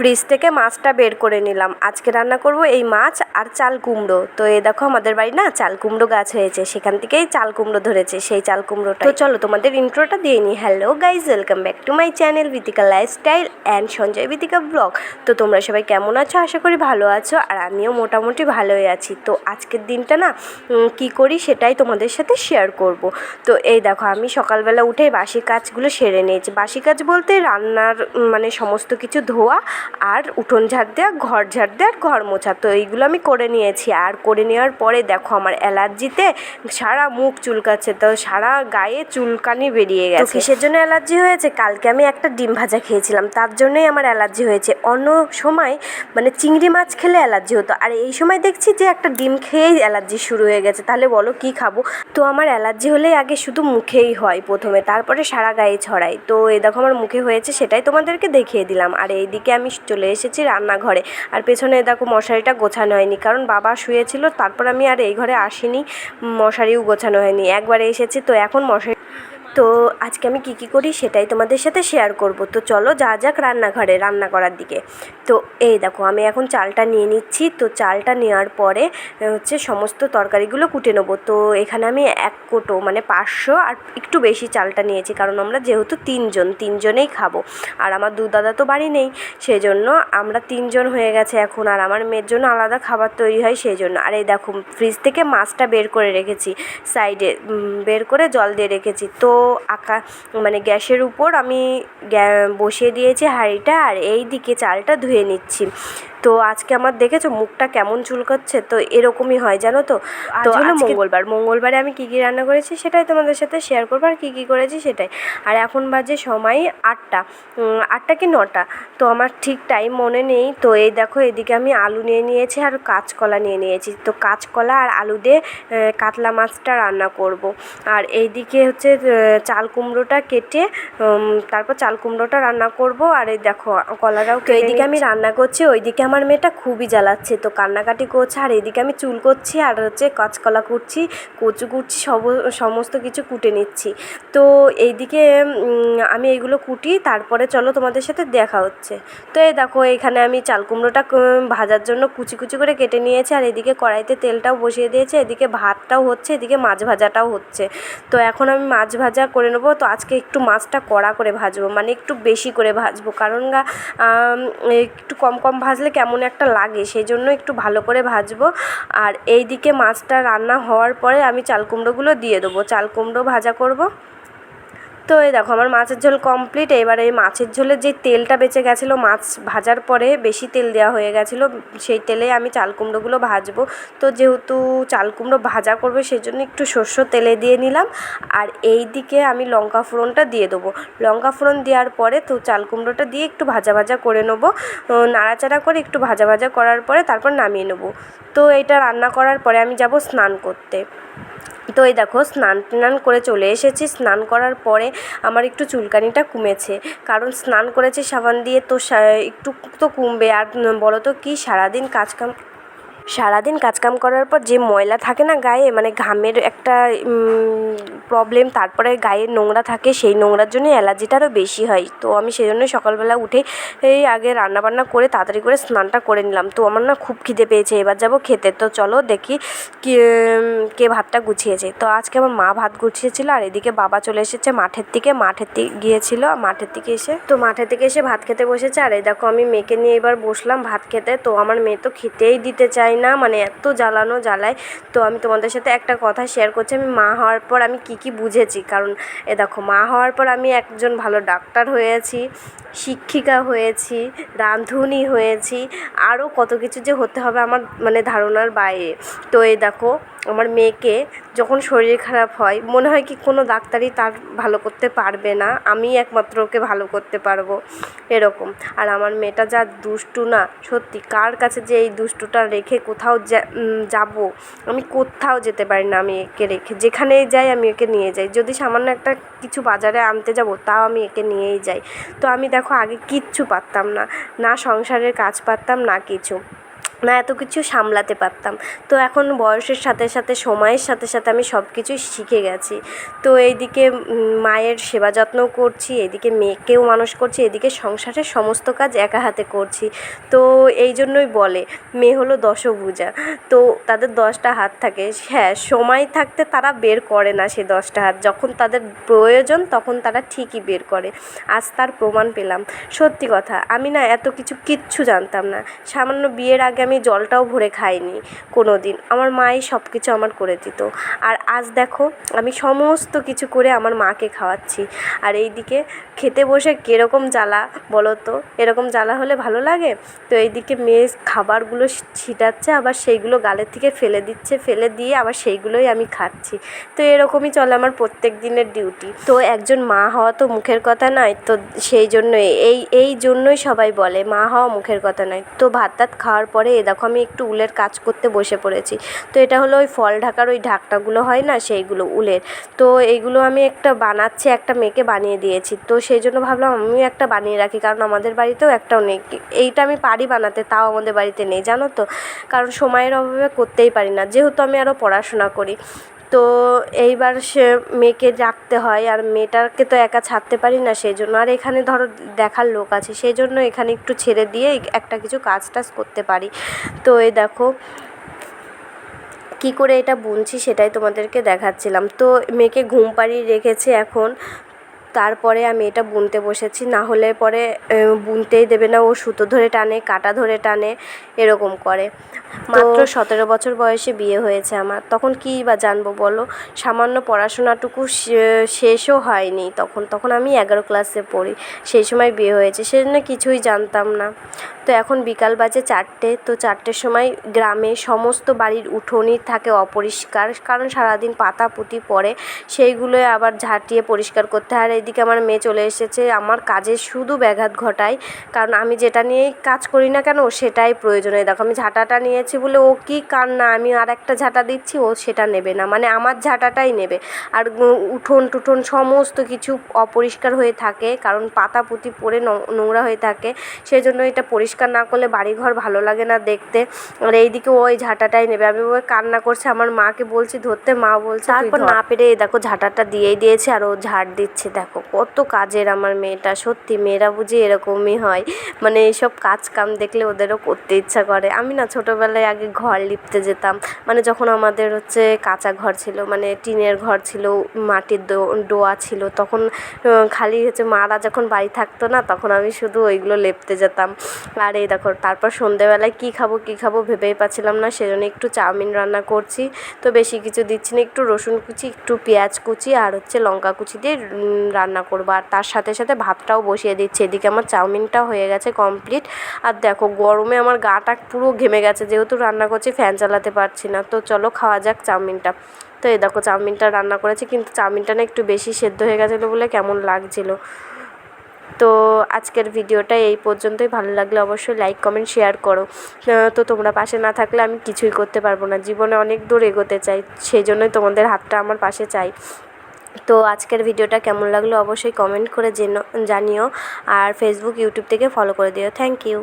Fridge থেকে মাছটা বের করে নিলাম। আজকে রান্না করব এই মাছ আর চাল কুমড়ো। তো এই দেখো আমাদের বাড়ি না চাল কুমড়ো গাছ হয়েছে। সেখান থেকেই চাল কুমড়ো ধরেছে সেই চাল কুমড়োটা তো চলো তোমাদের ইন্ট্রোটা দিয়ে নিই। Hello guys welcome back to my channel Bitika lifestyle and Sanjay Bitika blog তো তোমরা সবাই কেমন আছো? আশা করি ভালো আছো আর আমিও মোটামুটি ভালোই আছি। তো আজকের দিনটা না কি করি সেটাই তোমাদের সাথে শেয়ার করব। তো এই দেখো আমি সকালবেলা উঠে বাসি কাজগুলো সেরে নিয়েছি। বাসি কাজ বলতে রান্নার মানে সমস্ত কিছু ধোয়া আর উঠোন ঝাড় দেওয়া ঘর ঝাড় দেওয়া আর ঘর মোছা। তো এইগুলো আমি করে নিয়েছি। আর করে নেওয়ার পরে দেখো আমার অ্যালার্জিতে সারা মুখ চুলকাচ্ছে। তো সারা গায়ে চুলকানি বেরিয়ে গেছে। কিসের জন্য অ্যালার্জি হয়েছে? কালকে আমি একটা ডিম ভাজা খেয়েছিলাম। তার জন্যই আমার অ্যালার্জি হয়েছে। অন্য সময় মানে চিংড়ি মাছ খেলে অ্যালার্জি হতো। আর এই সময় দেখছি যে একটা ডিম খেয়েই অ্যালার্জি শুরু হয়ে গেছে। তাহলে বলো কি খাব? তো আমার অ্যালার্জি হলে আগে শুধু মুখেই হয় প্রথমে। তারপরে সারা গায়ে ছড়ায় তো এই দেখো আমার মুখে হয়েছে সেটাই তোমাদেরকে দেখিয়ে দিলাম। আর এইদিকে আমি চলে এসেছি রান্নাঘরে। আর পেছনে দেখো মশারিটা গোছানো হয়নি, কারণ বাবা শুয়েছিল, তারপর আমি আর এই ঘরে আসিনি, মশারিও গোছানো হয়নি। একবারে এসেছি, তো এখন মশারি তো আজকে আমি কী কী করি সেটাই তোমাদের সাথে শেয়ার করব। তো চলো যা যাক রান্নাঘরে রান্না করার দিকে। তো এই দেখো, আমি এখন চালটা নিয়ে নিচ্ছি। তো চালটা নেওয়ার পরে হচ্ছে সমস্ত তরকারিগুলো কুটে নেব। তো এখানে আমি এক কোটো মানে পাঁচশো আর একটু বেশি চালটা নিয়েছি। কারণ আমরা যেহেতু তিনজন, তিনজনেই খাব। আর আমার দু দাদা তো বাড়ি নেই সেই জন্য আমরা তিনজন হয়ে গেছে এখন। আর আমার মেয়ের জন্য আলাদা খাবার তৈরি হয় সেই জন্য আর এই দেখো ফ্রিজ থেকে মাছটা বের করে রেখেছি সাইডে বের করে জল দিয়ে রেখেছি। তো আকা মানে গ্যাসের উপর আমি বসিয়ে দিয়েছি হাঁড়িটা আর এই দিকে চালটা ধুয়ে নিচ্ছি। তো আজকে আমার দেখেছ? মুখটা কেমন চুলকাচ্ছে? তো এরকমই হয় জানো তো? তো হলো মঙ্গলবার। মঙ্গলবারে আমি কী কী রান্না করেছি সেটাই তোমাদের সাথে শেয়ার করব আর কী কী করেছি সেটাই। আর এখন বাজে সময় আটটা। আটটা কি নটা? তো আমার ঠিক টাইম মনে নেই। তো এই দেখো এদিকে আমি আলু নিয়ে নিয়েছি আর কাঁচকলা নিয়ে নিয়েছি। তো কাঁচকলা আর আলু দিয়ে কাতলা মাছটা রান্না করব। আর এইদিকে হচ্ছে চাল কুমড়োটা কেটে তারপর চাল কুমড়োটা রান্না করব। আর এই দেখো কলাটাও তো এইদিকে আমি রান্না করছি ওইদিকে আমার মেয়েটা খুবই জ্বালাচ্ছে। তো কান্নাকাটি করছে, আর এদিকে আমি চুল করছি, আর হচ্ছে কাঁচকলা কুটছি, কচু কুটছি, সব, সমস্ত কিছু কুটে নিচ্ছি। তো এইদিকে আমি এইগুলো কুটি, তারপরে চলো তোমাদের সাথে দেখা হচ্ছে। তো এই দেখো, এখানে আমি চাল কুমড়োটা ভাজার জন্য কুচি কুচি করে কেটে নিয়েছি, আর এদিকে কড়াইতে তেলটাও বসিয়ে দিয়েছি, এদিকে ভাতটাও হচ্ছে, এদিকে মাছ ভাজাটাও হচ্ছে। তো এখন আমি মাছ ভাজা করে নেব, তো আজকে একটু মাছটা কড়া করে ভাজবো মানে একটু বেশি করে ভাজবো। কারণ গা একটু কম কম ভাজলে কেমন একটা লাগে সেই জন্য একটু ভালো করে ভাজবো। আর এই দিকে মাছটা রান্না হওয়ার পরে আমি চাল কুমড়োগুলো দিয়ে দেবো। চাল কুমড়ো ভাজা করব। তো এই দেখো, আমার মাছের ঝোল কমপ্লিট এবার এই মাছের ঝোলের যে তেলটা বেঁচে গেছিল, মাছ ভাজার পরে বেশি তেল দেওয়া হয়ে গেছিল, সেই তেলে আমি চাল কুমড়োগুলো ভাজবো। তো যেহেতু চাল কুমড়ো ভাজা করবে সেই জন্য একটু শস্য তেলে দিয়ে নিলাম। আর এই দিকে আমি লঙ্কা ফোড়নটা দিয়ে দেবো। লঙ্কা ফোড়ন দেওয়ার পরে তো চাল কুমড়োটা দিয়ে একটু ভাজা ভাজা করে নেব। নাড়াচাড়া করে একটু ভাজা ভাজা করার পরে তারপর নামিয়ে নেব। তো এটা রান্না করার পরে আমি যাব স্নান করতে। তো এই দেখো, স্নান টান করে চলে এসেছি। স্নান করার পরে আমার একটু চুলকানিটা কমেছে। কারণ স্নান করেছি সাবান দিয়ে, তো একটু তো কমবে। আর বলো তো কী, সারাদিন কাজকাম সারাদিন কাজকাম করার পর যে ময়লা থাকে না গায়ে মানে ঘামের একটা প্রবলেম তারপরে গায়ে নোংরা থাকে, সেই নোংরার জন্য অ্যালার্জিটা আরও বেশি হয়। তো আমি সেই জন্য সকালবেলা উঠে এই আগে রান্নাবান্না করে তাড়াতাড়ি করে স্নানটা করে নিলাম। তো আমার না খুব খিদে পেয়েছে, এবার যাব খেতে। তো চলো দেখি কি ভাতটা গুছিয়েছে। তো আজকে আমার মা ভাত গুছিয়েছিল, আর এদিকে বাবা চলে এসেছে মাঠের দিকে। মাঠের দিকে গিয়েছিল, মাঠের দিকে এসে। তো মাঠের থেকে এসে ভাত খেতে বসেছে। আর এই দেখো আমি মেয়েকে নিয়ে এবার বসলাম ভাত খেতে। তো আমার মেয়ে তো খেতেই দিতে চায় না মানে এত জ্বালানো জ্বালায়। তো আমি তোমাদের সাথে একটা কথা শেয়ার করছি, আমি মা হওয়ার পর আমি কি কি বুঝেছি। কারণ এ দেখো, মা হওয়ার পর আমি একজন ভালো ডাক্তার হয়েছি, শিক্ষিকা হয়েছি, রাঁধুনি হয়েছি আরও কত কিছু যে হতে হবে আমার মানে ধারণার বাইরে। তো এই দেখো আমার মেয়েকে যখন শরীর খারাপ হয় মনে হয় কি কোনো ডাক্তারই তার ভালো করতে পারবে না। আমি একমাত্র ওকে ভালো করতে পারব এরকম। আর আমার মেয়েটা যা দুষ্টু না সত্যি কার কাছে যে এই দুষ্টুটা রেখে কোথাও যা- উম, আমি কোথাও যেতে পারি না আমি একে রেখে। যেখানেই যাই আমি ওকে নিয়ে যাই। যদি সামান্য একটা কিছু বাজারে আনতে যাব তাও আমি একে নিয়েই যাই। তো আমি দেখো আগে কিচ্ছু পারতাম না। না সংসারের কাজ পারতাম না কিছু। না, এত কিছু সামলাতে পারতাম। তো এখন বয়সের সাথে সাথে, সময়ের সাথে সাথে আমি সব কিছুই শিখে গেছি। তো এইদিকে মায়ের সেবা যত্নও করছি এদিকে মেয়েকেও মানুষ করছি এদিকে সংসারের সমস্ত কাজ একা হাতে করছি। তো এই জন্যই বলে, মেয়ে হলো দশভুজা। তো তাদের দশটা হাত থাকে। হ্যাঁ সময় থাকতে তারা বের করে না সে দশটা হাত। যখন তাদের প্রয়োজন, তখন তারা ঠিকই বের করে। আজ তার প্রমাণ পেলাম। সত্যি কথা, আমি না এত কিছু কিচ্ছু জানতাম না। সামান্য বিয়ের আগে আমি জলটাও ভরে খাইনি কোনো দিন আমার মাই সব কিছু আমার করে দিত। আর আজ দেখো, আমি সমস্ত কিছু করে আমার মাকে খাওয়াচ্ছি। আর এই দিকে খেতে বসে কীরকম জ্বালা বলো তো এরকম জ্বালা হলে ভালো লাগে? তো এইদিকে মেয়ে খাবারগুলো ছিটাচ্ছে, আবার সেইগুলো গালের থেকে ফেলে দিচ্ছে, ফেলে দিয়ে আবার সেইগুলোই আমি খাচ্ছি। তো এরকমই চলে আমার প্রত্যেক দিনের ডিউটি তো একজন মা হওয়া তো মুখের কথা নয়, তো সেই জন্যই, এই এই জন্যই সবাই বলে মা হওয়া মুখের কথা নয়। তো ভাত টাত খাওয়ার পরে এ দেখো, আমি একটু উলের কাজ করতে বসে পড়েছি। তো এটা হলো ওই ফল ঢাকার ওই ঢাকটাগুলো হয় না, সেইগুলো উলের। তো এইগুলো আমি একটা বানাচ্ছি, একটা মেয়েকে বানিয়ে দিয়েছি। তো সেই জন্য ভাবলাম আমিও একটা বানিয়ে রাখি, কারণ আমাদের বাড়িতেও একটা নেই। এইটা আমি পারি বানাতে, তাও আমাদের বাড়িতে নেই, জানো তো? কারণ সময়ের অভাবে করতেই পারি না। যেহেতু আমি আরও পড়াশোনা করি তো এইবার সে মেয়েকে রাখতে হয় আর মেয়েটাকে তো একা ছাড়তে পারি না, সেই জন্য। আর এখানে ধরো দেখার লোক আছে, সেই জন্য এখানে একটু ছেড়ে দিয়ে একটা কিছু কাজ টাজ করতে পারি। তো এই দেখো, কি করে এটা বুনছি সেটাই তোমাদেরকে দেখাচ্ছিলাম। তো মেয়েকে ঘুম পাড়িয়ে রেখেছে এখন। তারপরে আমি এটা বুনতে বসেছি। না হলে পরে বুনতেই দেবে না। ও সুতো ধরে টানে কাটা ধরে টানে এরকম করে। মাত্র সতেরো বছর বয়সে বিয়ে হয়েছে আমার। তখন কী বা জানব বলো? সামান্য পড়াশোনাটুকু শেষও হয়নি তখন। তখন আমি এগারো ক্লাসে পড়ি। সেই সময় বিয়ে হয়েছে। সেজন্য কিছুই জানতাম না। তো এখন বিকাল বাজে চারটে, তো চারটের সময় গ্রামে সমস্ত বাড়ির উঠোনই থাকে অপরিষ্কার, কারণ সারাদিন পাতা পুঁতি পড়ে, সেইগুলোই আবার ঝাঁটিয়ে পরিষ্কার করতে হয়। আর এদিকে আমার মেয়ে চলে এসেছে, আমার কাজে শুধু ব্যাঘাত ঘটায়, কারণ আমি যেটা নিয়েই কাজ করি না কেন, সেটাই প্রয়োজন। প্রয়োজনে দেখো, আমি ঝাঁটাটা নিয়েছি বলে ও কী কান্না, আমি আর একটা ঝাঁটা দিচ্ছি, ও সেটা নেবে না মানে আমার ঝাঁটাটাই নেবে। আর উঠোন টুঠোন সমস্ত কিছু অপরিষ্কার হয়ে থাকে, কারণ পাতা পুঁতি পড়ে নোংরা হয়ে থাকে সেই জন্য এটা পরিষ্কার না করলে বাড়িঘর ভালো লাগে না দেখতে। আর এইদিকে ওই ঝাঁটাটাই নেবে। আমি ওই কান্না করছে আমার মাকে বলছি ধরতে মা বলছে তারপর না পেরে দেখো ঝাঁটাটা দিয়েই দিয়েছে আর ও ঝাড় দিচ্ছে। দেখো কত কাজের আমার মেয়েটা সত্যি মেয়েরা বুঝি এরকমই হয়। মানে এইসব কাজ কাম দেখলে ওদেরও করতে ইচ্ছা করে। আমি না ছোটোবেলায় আগে ঘর লিপতে যেতাম। মানে যখন আমাদের হচ্ছে কাঁচা ঘর ছিল মানে টিনের ঘর ছিল মাটির ডোয়া ছিল তখন খালি হচ্ছে মারা যখন বাড়ি থাকতো না তখন আমি শুধু ওইগুলো লেপতে যেতাম। আর এই দেখো, তারপর সন্ধেবেলায় কী খাব কী খাব ভেবেই পাচ্ছিলাম না, সেজন্য একটু চাউমিন রান্না করছি। তো বেশি কিছু দিচ্ছি না, একটু রসুন কুচি, একটু পেঁয়াজ কুচি আর হচ্ছে লঙ্কা কুচি দিয়ে রান্না করব। আর তার সাথে সাথে ভাতটাও বসিয়ে দিচ্ছি। এদিকে আমার চাউমিনটা হয়ে গেছে কমপ্লিট আর দেখো, গরমে আমার গাটা পুরো ঘেমে গেছে, যেহেতু রান্না করছি ফ্যান চালাতে পারছি না। তো চলো খাওয়া যাক চাউমিনটা। তো এই দেখো, চাউমিনটা রান্না করেছি, কিন্তু চাউমিনটা না একটু বেশি সেদ্ধ হয়ে গেছিল বলে কেমন লাগছিল। তো আজকের ভিডিওটা এই পর্যন্তই। ভালো লাগলে অবশ্যই লাইক কমেন্ট শেয়ার করো। তো তোমরা পাশে না থাকলে আমি কিছুই করতে পারব না। জীবনে অনেক দূর এগোতে চাই সেই জন্যই তোমাদের হাতটা আমার পাশে চাই। তো আজকের ভিডিওটা কেমন লাগল অবশ্যই কমেন্ট করে জানিও। আর ফেসবুক ইউটিউব থেকে ফলো করে দিও। Thank you